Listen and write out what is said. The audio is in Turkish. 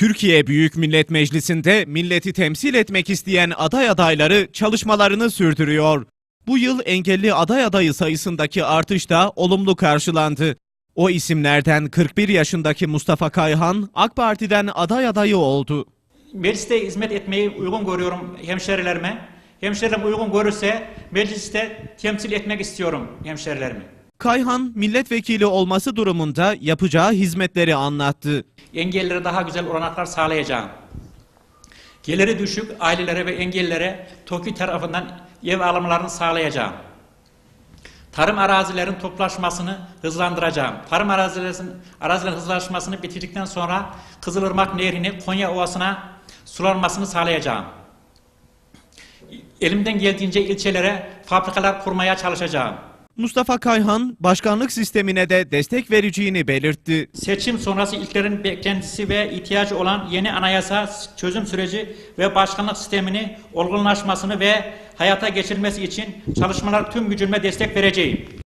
Türkiye Büyük Millet Meclisi'nde milleti temsil etmek isteyen aday adayları çalışmalarını sürdürüyor. Bu yıl engelli aday adayı sayısındaki artış da olumlu karşılandı. O isimlerden 41 yaşındaki Mustafa Kayhan AK Parti'den aday adayı oldu. Mecliste hizmet etmeyi uygun görüyorum hemşerilerime. Hemşerilerim uygun görürse mecliste temsil etmek istiyorum hemşerilerimi. Kayhan milletvekili olması durumunda yapacağı hizmetleri anlattı. Engellilere daha güzel olanaklar sağlayacağım. Geliri düşük ailelere ve engellilere TOKİ tarafından ev alımlarını sağlayacağım. Tarım arazilerin toplaşmasını hızlandıracağım. Tarım arazilerin, arazilerin hızlaşmasını bitirdikten sonra Kızılırmak Nehri'ni Konya Ovası'na sulanmasını sağlayacağım. Elimden geldiğince ilçelere fabrikalar kurmaya çalışacağım. Mustafa Kayhan başkanlık sistemine de destek vereceğini belirtti. Seçim sonrası ilklerin beklentisi ve ihtiyacı olan yeni anayasa çözüm süreci ve başkanlık sistemini olgunlaşmasını ve hayata geçirilmesi için çalışmalar tüm gücümle destek vereceğim.